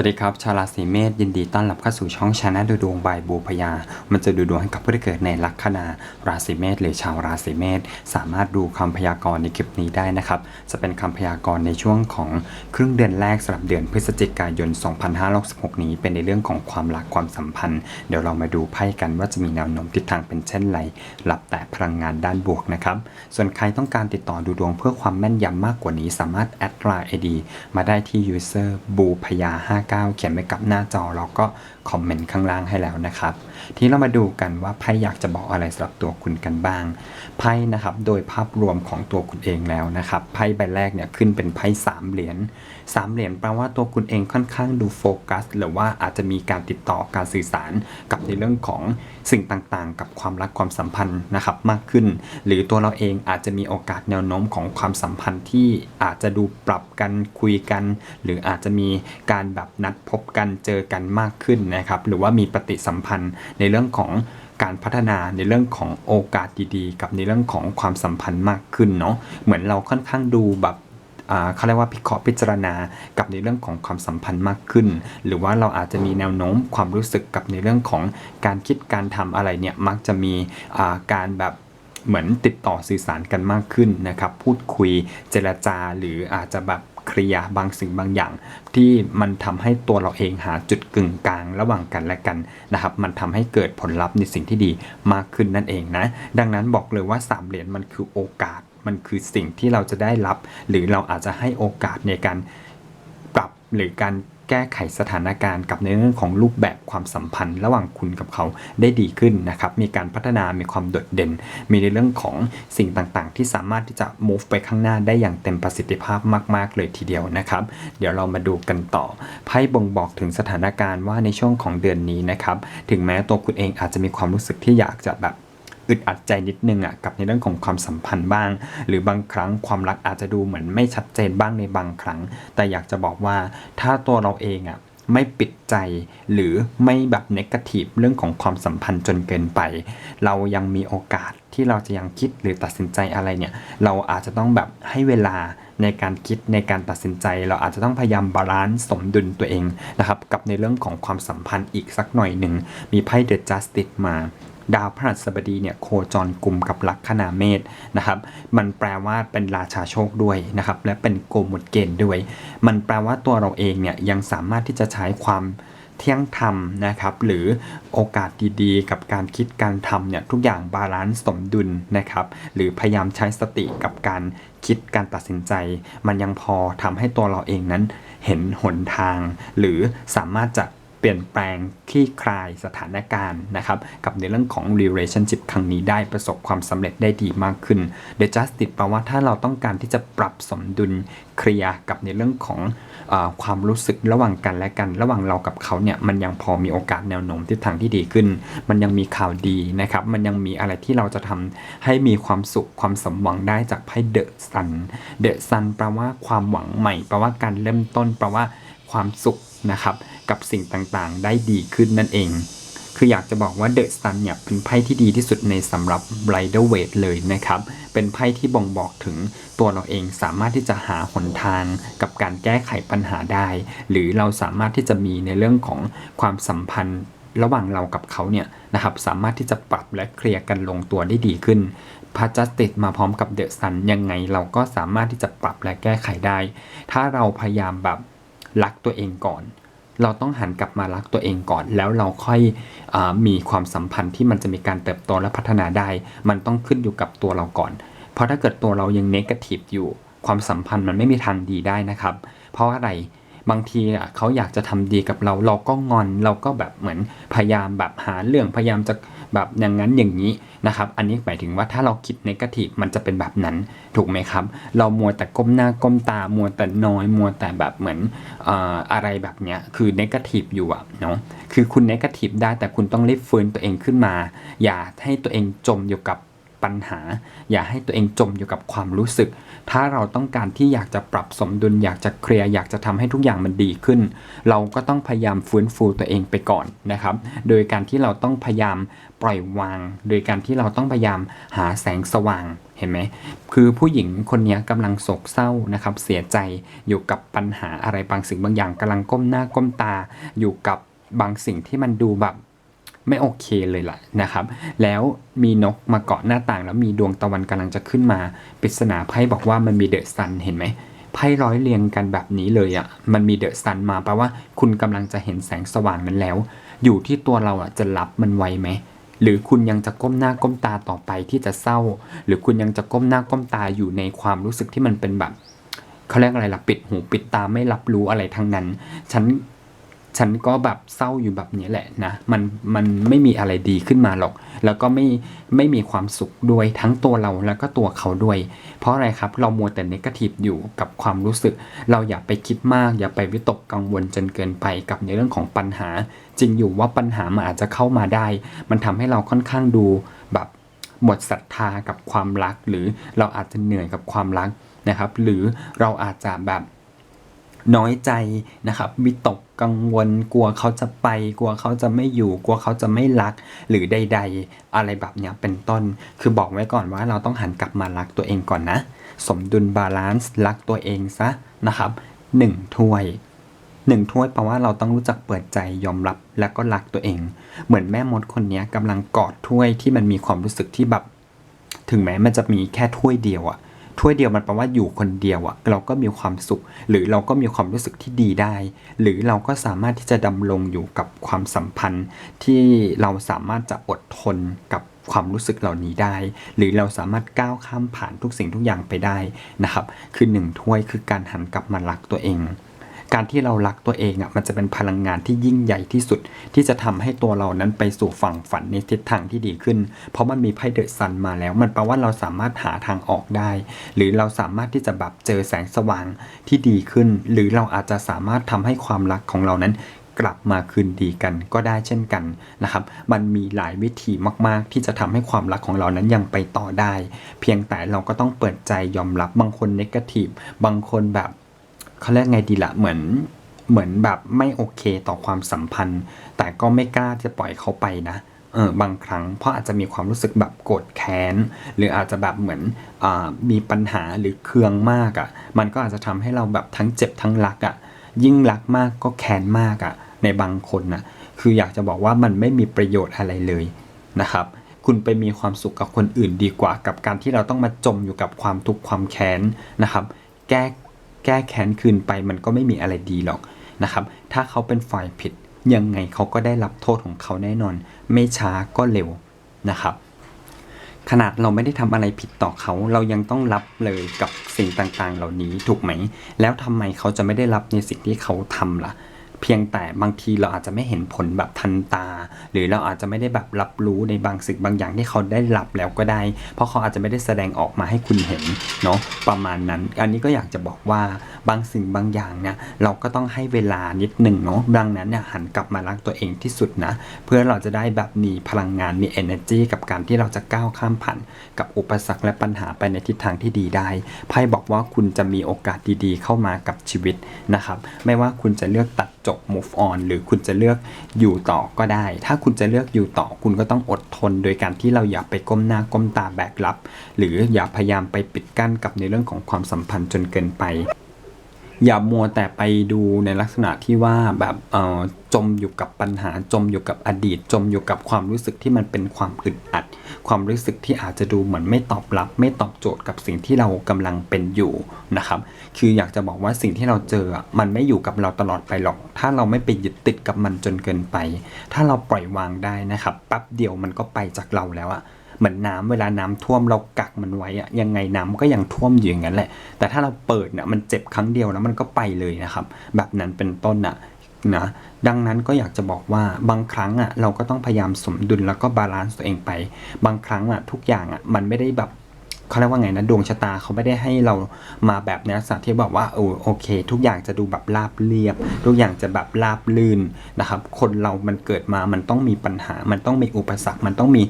วัสดีครับ ชาวราศีเมษยินดีต้อนรับเข้าสู่ช่องชาแนลดูดวงบายบูพยา มันจะดูดวงให้กับผู้ที่เกิดในลัคนาราศีเมษหรือชาวราศีเมษสามารถดูคำพยากรณ์ในคลิปนี้ได้นะครับ จะเป็นคำพยากรณ์ในช่วงของครึ่งเดือนแรกสำหรับเดือนพฤศจิกายน 2566 นี้ เป็นในเรื่องของความรักความสัมพันธ์ เดี๋ยวเรามาดูไพ่กันว่าจะมีแนวโน้มทิศทางเป็นเช่นไรรับแต่พลังงานด้านบวกนะครับ ส่วนใครต้องการติดต่อดูดวงเพื่อความแม่นยำมากกว่านี้ สามารถแอดไลน์ ID มาได้ที่ user บูพยา9 เขียนไว้กับหน้าจอแล้วก็คอมเมนต์ข้างล่างให้แล้วนะครับ ทีนี้เรามาดูกันว่าไพ่อยากจะบอกอะไรสำหรับตัวคุณกันบ้าง ไพ่นะครับโดยภาพรวมของตัวคุณเองแล้วนะครับ ไพ่ใบแรกเนี่ยขึ้นเป็นไพ่สามเหรียญสามเหรียญแปลว่าตัวคุณเองค่อนข้างดูโฟกัส หรือว่าอาจจะมีการติดต่อการสื่อสารกับในเรื่องของสิ่งต่างๆ กับความรักความสัมพันธ์นะครับมากขึ้น หรือตัวเราเองอาจจะมีโอกาสแนวโน้มของความสัมพันธ์ที่อาจจะดูปรับกันคุยกัน หรืออาจจะมีการแบบนัดพบกันเจอกันมากขึ้นนะครับ หรือว่ามีปฏิสัมพันธ์ในเรื่องของการพัฒนาในเรื่องของโอกาสดีๆ กับในเรื่องของความสัมพันธ์มากขึ้นเนาะเหมือนเราค่อนข้างดูแบบเขาเรียกว่าพิเคราะห์พิจารณากับในเรื่องของความสัมพันธ์มากขึ้น หรือว่าเราอาจจะมีแนวโน้มความรู้สึกกับในเรื่องของการคิดการทำอะไรเนี่ยมักจะมีการแบบเหมือนติดต่อสื่อสารกันมากขึ้นนะครับ พูดคุยเจรจาหรืออาจจะแบบ เคลียร์บางสิ่งบางอย่าง ที่มันทำให้ตัวเราเองหาจุดกึ่งกลางระหว่างกันและกันนะครับ มันทำให้เกิดผลลัพธ์ในสิ่งที่ดีมากขึ้นนั่นเองนะ ดังนั้นบอกเลยว่าสามเหรียญมันคือโอกาส มันคือสิ่งที่เราจะได้รับ หรือเราอาจจะให้โอกาสในการปรับหรือการ แก้ไขสถานการณ์กับในเรื่องของรูปแบบความสัมพันธ์ ระหว่างคุณกับเขาได้ดีขึ้นนะครับ มีการพัฒนามีความโดดเด่น มีในเรื่องของสิ่งต่างๆ ที่สามารถที่จะ move ไปข้างหน้าได้อย่างเต็มประสิทธิภาพมาก ๆ เลยทีเดียวนะครับ เดี๋ยวเรามาดูกันต่อไพ่บ่งบอกถึงสถานการณ์ว่าในช่วงของเดือนนี้นะครับ ถึงแม้ตัวคุณเองอาจจะมีความรู้สึกที่อยากจะแบบ อึดอัดใจนิดนึงอะกับในเรื่องของความสัมพันธ์บ้าง หรือบางครั้งความรักอาจจะดูเหมือนไม่ชัดเจนบ้างในบางครั้ง แต่อยากจะบอกว่าถ้าตัวเราเองอะไม่ปิดใจหรือไม่แบบเนกาทีฟเรื่องของความสัมพันธ์จนเกินไป เรายังมีโอกาสที่เราจะยังคิดหรือตัดสินใจอะไรเนี่ย เราอาจจะต้องแบบให้เวลาในการคิดในการตัดสินใจ เราอาจจะต้องพยายามบาลานซ์สมดุลตัวเองนะครับกับในเรื่องของความสัมพันธ์อีกสักหน่อยหนึ่งมีไพ่เดอะจัสติสมา ดาวพฤหัสบดีเนี่ยโคจรกลุ่มกับลัคนาเมษนะครับมันแปลว่าเป็นราชาโชคด้วยนะครับและเป็นโกมุดเกณฑ์ด้วย มันแปลว่าตัวเราเองเนี่ยยังสามารถที่จะใช้ความเที่ยงธรรมนะครับหรือโอกาสดีๆ กับการคิดการทำเนี่ยทุกอย่างบาลานซ์สมดุลนะครับหรือพยายามใช้สติกับการคิดการตัดสินใจ มันยังพอทำให้ตัวเราเองนั้นเห็นหนทาง หรือสามารถจะ เปลี่ยนแปลงคลี่คลายสถานการณ์นะครับกับในเรื่องของ relationship ครั้งนี้ได้ประสบความสำเร็จได้ดีมากขึ้น The Justice แปลว่าถ้าเราต้องการที่จะปรับสมดุลเคลียร์กับในเรื่องของอความรู้สึกระหว่างกันและกัน ระหว่างเรากับเขาเนี่ยมันยังพอมีโอกาสแนวโน้มทิศทางที่ดีขึ้น มันยังมีข่าวดีนะครับมันยังมีอะไรที่เราจะทำให้มีความสุขความสมหวังได้จากไพ่ The Sun The Sun แปลว่าความหวังใหม่แปลว่าการเริ่มต้นแปลว่าความสุขนะครับ กับสิ่งต่างๆ ได้ดีขึ้นนั่นเอง คืออยากจะบอกว่าเดอะซันเนี่ยเป็นไพ่ที่ดีที่สุดในสำหรับไรเดอร์เวทเลยนะครับ เป็นไพ่ที่บ่งบอกถึงตัวเราเองสามารถที่จะหาหนทางกับการแก้ไขปัญหาได้ หรือเราสามารถที่จะมีในเรื่องของความสัมพันธ์ระหว่างเรากับเขาเนี่ยนะครับสามารถที่จะปรับและเคลียร์กันลงตัวได้ดีขึ้นพระจัสติสมาพร้อมกับเดอะซันยังไงเราก็สามารถที่จะปรับและแก้ไขได้ ถ้าเราพยายามแบบรักตัวเองก่อน เราต้องหันกลับมารักตัวเองก่อน แล้วเราค่อยอมีความสัมพันธ์ที่มันจะมีการเติบโตและพัฒนาได้ มันต้องขึ้นอยู่กับตัวเราก่อน เพราะถ้าเกิดตัวเรายังเนกาทีฟอยู่ ความสัมพันธ์มันไม่มีทางดีได้นะครับ เพราะอะไรบางทีเขาอยากจะทำดีกับเรา เราก็งอนเราก็แบบเหมือนพยายามแบบหาเรื่องพยายามจะ แบบอย่างนั้นอย่างนี้นะครับ อันนี้หมายถึงว่าถ้าเราคิดในกาทีฟมันจะเป็นแบบนั้นถูกไหมครับ เรามัวแต่ก้มหน้าก้มตา มัวแต่น้อย มัวแต่แบบเหมือนอออะไรแบบเนี้ยคือเนกาทีฟอยู่อะเนาะคือคุณเนกาทีฟได้แต่คุณต้องรีบฟื้นตัวเองขึ้นมา อย่าให้ตัวเองจมอยู่กับ ปัญหา อย่าให้ตัวเองจมอยู่กับความรู้สึก ถ้าเราต้องการที่อยากจะปรับสมดุล อยากจะเคลียร์อยากจะทำให้ทุกอย่างมันดีขึ้น เราก็ต้องพยายามฟื้นฟูตัวเองไปก่อนนะครับ โดยการที่เราต้องพยายามปล่อยวาง โดยการที่เราต้องพยายามหาแสงสว่างเห็นไหมคือผู้หญิงคนนี้กำลังโศกเศร้านะครับ เสียใจอยู่กับปัญหาอะไรบางสิ่งบางอย่างกำลังก้มหน้าก้มตา อยู่กับบางสิ่งที่มันดูแบบ ไม่โอเคเลยล่ะนะครับ แล้วมีนกมาเกาะหน้าต่าง แล้วมีดวงตะวันกำลังจะขึ้นมาปริศนาไพ่บอกว่ามันมีเดอะซันเห็นไหมไพ่ร้อยเรียงกันแบบนี้เลยอะ่ะมันมีเดอะซันมาแปลว่าคุณกำลังจะเห็นแสงสว่างนั้นแล้ว อยู่ที่ตัวเราอะจะรับมันไวไหมหรือคุณยังจะก้มหน้าก้มตาต่อไปที่จะเศร้า หรือคุณยังจะก้มหน้าก้มตาอยู่ในความรู้สึกที่มันเป็นแบบเขาเรียกอะไรล่ะปิดหูปิดตาไม่รับรู้อะไรทั้งนั้น ฉัน ฉันก็แบบเศร้าอยู่แบบนี้แหละนะมันมันไม่มีอะไรดีขึ้นมาหรอก แล้วก็ไม่ไม่มีความสุขด้วยทั้งตัวเราแล้วก็ตัวเขาด้วย เพราะอะไรครับเรามัวแต่เนกาทีฟอยู่กับความรู้สึก เราอย่าไปคิดมาก อย่าไปวิตกกังวลจนเกินไปกับในเรื่องของปัญหา จริงอยู่ว่าปัญหามันอาจจะเข้ามาได้ มันทำให้เราค่อนข้างดูแบบหมดศรัทธากับความรัก หรือเราอาจจะเหนื่อยกับความรักนะครับ หรือเราอาจจะแบบ น้อยใจนะครับวิตกกังวลกลัวเขาจะไป กลัวเขาจะไม่อยู่ กลัวเขาจะไม่รักหรือใด ๆ อะไรแบบเนี้ยเป็นต้น คือบอกไว้ก่อนว่าเราต้องหันกลับมารักตัวเองก่อนนะ สมดุลบาลานซ์รักตัวเองซะนะครับหนึ่งถ้วยหนึ่งถ้วยแปลว่าเราต้องรู้จักเปิดใจยอมรับและก็รักตัวเอง เหมือนแม่มดคนนี้กำลังกอดถ้วยที่มันมีความรู้สึกที่แบบ ถึงแม้มันจะมีแค่ถ้วยเดียวอะ ถ้วยเดียวมันแปลว่าอยู่คนเดียวอะเราก็มีความสุข หรือเราก็มีความรู้สึกที่ดีได้ หรือเราก็สามารถที่จะดำรงอยู่กับความสัมพันธ์ ที่เราสามารถจะอดทนกับความรู้สึกเหล่านี้ได้ หรือเราสามารถก้าวข้ามผ่านทุกสิ่งทุกอย่างไปได้นะครับ คือหนึ่งถ้วยคือการหันกลับมารักตัวเอง การที่เรารักตัวเองอะมันจะเป็นพลังงานที่ยิ่งใหญ่ที่สุด ที่จะทำให้ตัวเรานั้นไปสู่ฝั่งฝันในทิศทางที่ดีขึ้น เพราะมันมีไพ่เดอะซันมาแล้ว มันแปลว่าเราสามารถหาทางออกได้ หรือเราสามารถที่จะแบบเจอแสงสว่างที่ดีขึ้น หรือเราอาจจะสามารถทำให้ความรักของเรานั้นกลับมาคืนดีกันก็ได้เช่นกันนะครับ มันมีหลายวิธีมากๆ ที่จะทำให้ความรักของเรานั้นยังไปต่อได้ เพียงแต่เราก็ต้องเปิดใจยอมรับบางคนเนกาทีฟบางคนแบบ เขาเรียกไงดีละเหมือนเหมือนแบบไม่โอเคต่อความสัมพันธ์ แต่ก็ไม่กล้าจะปล่อยเขาไปนะเออบางครั้งเพราะอาจจะมีความรู้สึกแบบโกรธแค้น หรืออาจจะแบบเหมือนอมีปัญหาหรือเคืองมากอะ่ะ มันก็อาจจะทำให้เราแบบทั้งเจ็บทั้งรักอะ่ะ ยิ่งรักมากก็แค้นมากอะ่ะ ในบางคนน่ะคืออยากจะบอกว่ามันไม่มีประโยชน์อะไรเลยนะครับ คุณไปมีความสุขกับคนอื่นดีกว่า กับการที่เราต้องมาจมอยู่กับความทุกข์ความแค้นนะครับ แก้ แก้แค้นคืนไปมันก็ไม่มีอะไรดีหรอกนะครับ ถ้าเขาเป็นฝ่ายผิด ยังไงเขาก็ได้รับโทษของเขาแน่นอน ไม่ช้าก็เร็วนะครับ ขนาดเราไม่ได้ทำอะไรผิดต่อเขา เรายังต้องรับเลยกับสิ่งต่างๆ เหล่านี้ถูกไหม แล้วทำไมเขาจะไม่ได้รับในสิ่งที่เขาทำล่ะ เพียงแต่บางทีเราอาจจะไม่เห็นผลแบบทันตา หรือเราอาจจะไม่ได้แบบรับรู้ในบางสิ่งบางอย่างที่เขาได้รับแล้วก็ได้ เพราะเขาอาจจะไม่ได้แสดงออกมาให้คุณเห็นเนาะประมาณนั้น อันนี้ก็อยากจะบอกว่าบางสิ่งบางอย่างเนี่ยเราก็ต้องให้เวลานิดหนึ่งเนาะดังนั้นเนี่ยหันกลับมารักตัวเองที่สุดนะ เพื่อเราจะได้แบบมีพลังงานมี energy กับการที่เราจะก้าวข้ามผ่านกับอุปสรรคและปัญหาไปในทิศทางที่ดีได้ไพ่บอกว่าคุณจะมีโอกาสดีๆ เข้ามากับชีวิตนะครับ ไม่ว่าคุณจะเลือกตัดจจบ move on หรือคุณจะเลือกอยู่ต่อก็ได้ ถ้าคุณจะเลือกอยู่ต่อคุณก็ต้องอดทน โดยการที่เราอย่าไปก้มหน้าก้มตาแบกรับ หรืออย่าพยายามไปปิดกั้นกับในเรื่องของความสัมพันธ์จนเกินไป อย่ามัวแต่ไปดูในลักษณะที่ว่าแบบเออจมอยู่กับปัญหาจมอยู่กับอดีต จมอยู่กับความรู้สึกที่มันเป็นความอึดอัด ความรู้สึกที่อาจจะดูเหมือนไม่ตอบรับ ไม่ตอบโจทย์กับสิ่งที่เรากำลังเป็นอยู่นะครับ คืออยากจะบอกว่าสิ่งที่เราเจอมันไม่อยู่กับเราตลอดไปหรอก ถ้าเราไม่ไปยึดติดกับมันจนเกินไป ถ้าเราปล่อยวางได้นะครับแป๊บเดียวมันก็ไปจากเราแล้วอะเหมือนน้ำเวลาน้ำท่วมเรากักมันไว้อะยังไงน้ำก็ยังท่วมอยู่อย่างนั้นแหละ แต่ถ้าเราเปิดเนี่ยมันเจ็บครั้งเดียวแล้วมันก็ไปเลยนะครับ แบบนั้นเป็นต้นอะ นะดังนั้นก็อยากจะบอกว่าบางครั้งอะเราก็ต้องพยายามสมดุลแล้วก็บาลานซ์ตัวเองไป บางครั้งอะทุกอย่างอะมันไม่ได้แบบเขาเรียกว่าไงนะดวงชะตาเขาไม่ได้ให้เรามาแบบในลักษณะที่แบบว่าโอโอเค ทุกอย่างจะดูแบบราบเรียบ ทุกอย่างจะแบบราบลื่นนะครับ คนเรามันเกิดมามันต้องมีปัญหา มันต้องมีอุปสรรคมันต้องมี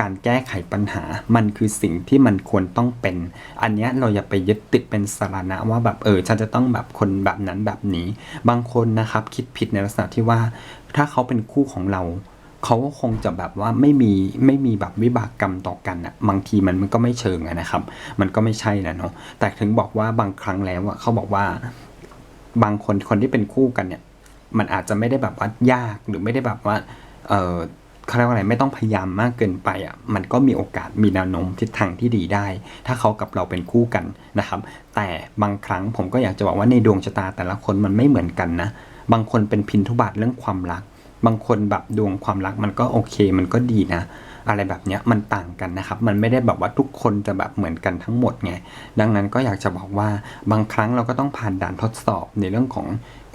การแก้ไขปัญหา มันคือสิ่งที่มันควรต้องเป็น อันนี้เราอย่าไปยึดติดเป็นสาระว่าแบบเออฉันจะต้องแบบคนแบบนั้นแบบนี้ บางคนนะครับคิดผิดในลักษณะที่ว่า ถ้าเขาเป็นคู่ของเราเขาก็คงจะแบบว่าไม่มีไม่มีแบบวิบากกรรมต่อกันอะบางทีมันมันก็ไม่เชิงอะนะครับ มันก็ไม่ใช่นะเนาะแต่ถึงบอกว่าบางครั้งแล้วอะเขาบอกว่า บางคนคนที่เป็นคู่กันเนี่ย มันอาจจะไม่ได้แบบว่ายากหรือไม่ได้แบบว่า เออ เขาเรียกว่าอะไรไม่ต้องพยายามมากเกินไปอะมันก็มีโอกาสมีแนวโน้มทิศทางที่ดีได้ ถ้าเขากับเราเป็นคู่กันนะครับ แต่บางครั้งผมก็อยากจะบอกว่าในดวงชะตาแต่ละคนมันไม่เหมือนกันนะ บางคนเป็นพินทุบาทเรื่องความรัก บางคนแบบดวงความรักมันก็โอเคมันก็ดีนะ อะไรแบบเนี้ยมันต่างกันนะครับ มันไม่ได้แบบว่าทุกคนจะแบบเหมือนกันทั้งหมดไงดังนั้นก็อยากจะบอกว่าบางครั้งเราก็ต้องผ่านด่านทดสอบในเรื่องของ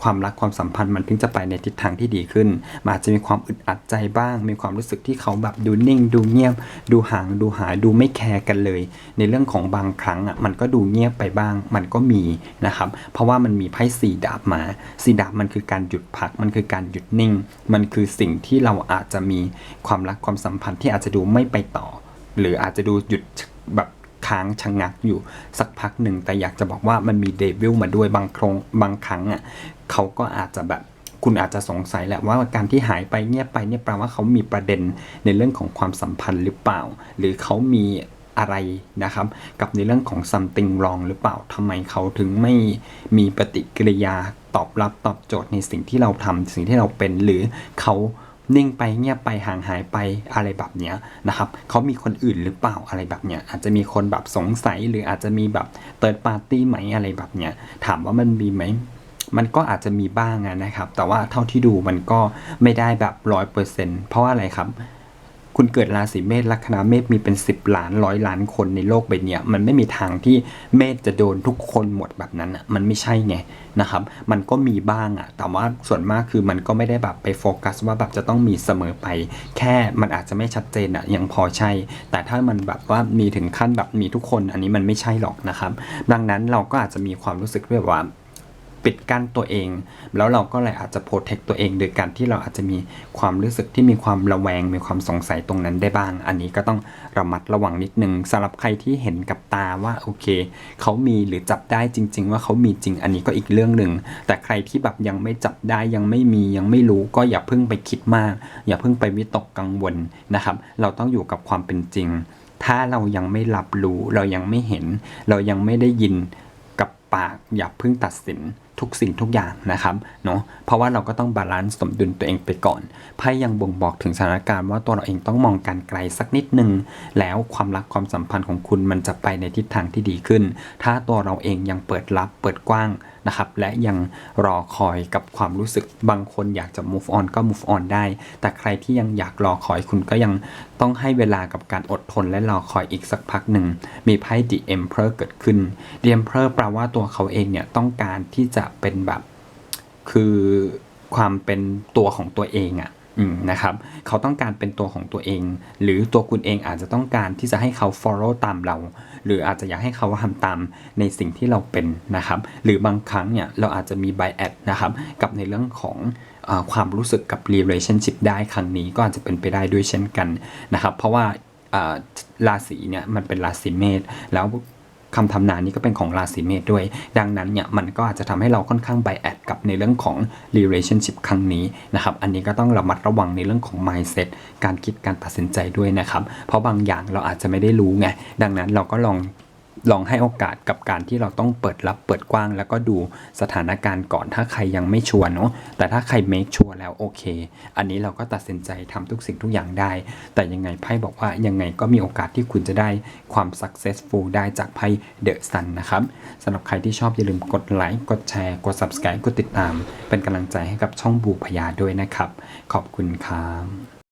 ความรักความสัมพันธ์มันถึงจะไปในทิศทางที่ดีขึ้นมันอาจจะมีความอึดอัดใจบ้าง มีความรู้สึกที่เขาแบบดูนิ่ง ดูเงียบ ดูห่างดูหายดูไม่แคร์กันเลย ในเรื่องของบางครั้งอะมันก็ดูเงียบไปบ้าง มันก็มีนะครับ เพราะว่ามันมีไพ่สีดาบมาสีดาบมันคือการหยุดพักมันคือการหยุดนิ่ง มันคือสิ่งที่เราอาจจะมีความรักความสัมพันธ์ที่อาจจะดูไม่ไปต่อ หรืออาจจะดูหยุดแบบค้างชะงงักอยู่สักพักหนึ่งแต่อยากจะบอกว่ามันมีเดวิลมาด้วยบางครงบางครั้งอะ เขาก็อาจจะแบบคุณอาจจะสงสัยแหละว่าการที่หายไปเงียบไปเนี่ยแปลว่าเขามีประเด็นในเรื่องของความสัมพันธ์หรือเปล่า หรือเขามีอะไรนะครับ กับในเรื่องของ something wrong หรือเปล่าทำไมเขาถึงไม่มีปฏิกิริยาตอบรับตอบโจทย์ในสิ่งที่เราทำสิ่งที่เราเป็นหรือเขานิ่งไปเงียบไปห่างหายไปอะไรแบบเนี้ยนะครับเขามีคนอื่นหรือเปล่าอะไรแบบเนี้ยอาจจะมีคนแบบสงสัยหรืออาจจะมีแบบเติร์ดปาร์ตี้ไหมอะไรแบบเนี้ยถามว่ามันมีไหม มันก็อาจจะมีบ้างนะครับ แต่ว่าเท่าที่ดูมันก็ไม่ได้แบบร้อยเปอร์เซ็นต์เพราะว่าอะไรครับ คุณเกิดราศีเมษลัคนาเมษมีเป็น 10 ล้านร้อยล้านคนในโลกใบนี้มันไม่มีทางที่เมษจะโดนทุกคนหมดแบบนั้นอะมันไม่ใช่ไงนะครับ มันก็มีบ้างอะ แต่ว่าส่วนมากคือมันก็ไม่ได้แบบไปโฟกัสว่าแบบจะต้องมีเสมอไป แค่มันอาจจะไม่ชัดเจนอะยังพอใช่ แต่ถ้ามันแบบว่ามีถึงขั้นแบบมีทุกคน อันนี้มันไม่ใช่หรอกนะครับ ดังนั้นเราก็อาจจะมีความรู้สึกด้วยว่า ปิดกั้นตัวเอง แล้วเราก็เลยอาจจะโปรเทคตัวเองโดยการที่เราอาจจะมีความรู้สึกที่มีความระแวง มีความสงสัยตรงนั้นได้บ้าง อันนี้ก็ต้องระมัดระวังนิดนึงสำหรับใครที่เห็นกับตาว่าโอเคเขามีหรือจับได้จริง ๆ ว่าเขามีจริง อันนี้ก็อีกเรื่องหนึ่งแต่ใครที่แบบยังไม่จับได้ยังไม่มียังไม่รู้ก็อย่าเพิ่งไปคิดมาก อย่าเพิ่งไปวิตกกังวลนะครับ เราต้องอยู่กับความเป็นจริง ถ้าเรายังไม่รับรู้ เรายังไม่เห็น เรายังไม่ได้ยินกับปาก อย่าเพิ่งตัดสิน ทุกสิ่งทุกอย่างนะครับเนาะเพราะว่าเราก็ต้องบาลานซ์สมดุลตัวเองไปก่อนไพ่ยังบ่งบอกถึงสถานการณ์ว่าตัวเราเองต้องมองการไกลสักนิดนึง แล้วความรักความสัมพันธ์ของคุณมันจะไปในทิศทางที่ดีขึ้น ถ้าตัวเราเองยังเปิดรับเปิดกว้างนะครับ และยังรอคอยกับความรู้สึกบางคนอยากจะ move on ก็ move on ได้ แต่ใครที่ยังอยากรอคอยคุณก็ยังต้องให้เวลากับการอดทนและรอคอยอีกสักพักหนึ่ง มีไพ่ The Emperor เกิดขึ้น The Emperor แปลว่าตัวเขาเองเนี่ยต้องการที่จะเป็นแบบ คือความเป็นตัวของตัวเองอะ่ะ นะครับเขาต้องการเป็นตัวของตัวเอง หรือตัวคุณเองอาจจะต้องการที่จะให้เขา follow ตามเรา หรืออาจจะอยากให้เขาทำตามในสิ่งที่เราเป็นนะครับ หรือบางครั้งเนี่ยเราอาจจะมี bias นะครับกับในเรื่องของอความรู้สึกกับ relationship ได้ครั้งนี้ก็อาจจะเป็นไปได้ด้วยเช่นกันนะครับ เพราะว่าราศีเนี่ยมันเป็นราศีเมษแล้ว คำทำนายนี้ก็เป็นของราศีเมษด้วย ดังนั้นเนี่ยมันก็อาจจะทำให้เราค่อนข้างไบแอดกับในเรื่องของ relationship ครั้งนี้นะครับ อันนี้ก็ต้องระมัดระวังในเรื่องของ mindset การคิดการตัดสินใจด้วยนะครับ เพราะบางอย่างเราอาจจะไม่ได้รู้ไง ดังนั้นเราก็ลอง ลองให้โอกาสกับการที่เราต้องเปิดรับเปิดกว้าง แล้วก็ดูสถานการณ์ก่อนถ้าใครยังไม่ชัวร์เนาะแต่ถ้าใคร make ชัวร์แล้วโอเค อันนี้เราก็ตัดสินใจทำทุกสิ่งทุกอย่างได้ แต่ยังไงไพ่บอกว่ายังไงก็มีโอกาสที่คุณจะได้ความ successful ได้จากไพ่ The Sun นะครับสำหรับใครที่ชอบอย่าลืมกดไลค์กดแชร์กด subscribe กดติดตาม เป็นกำลังใจให้กับช่องบูพยาด้วยนะครับ ขอบคุณครับ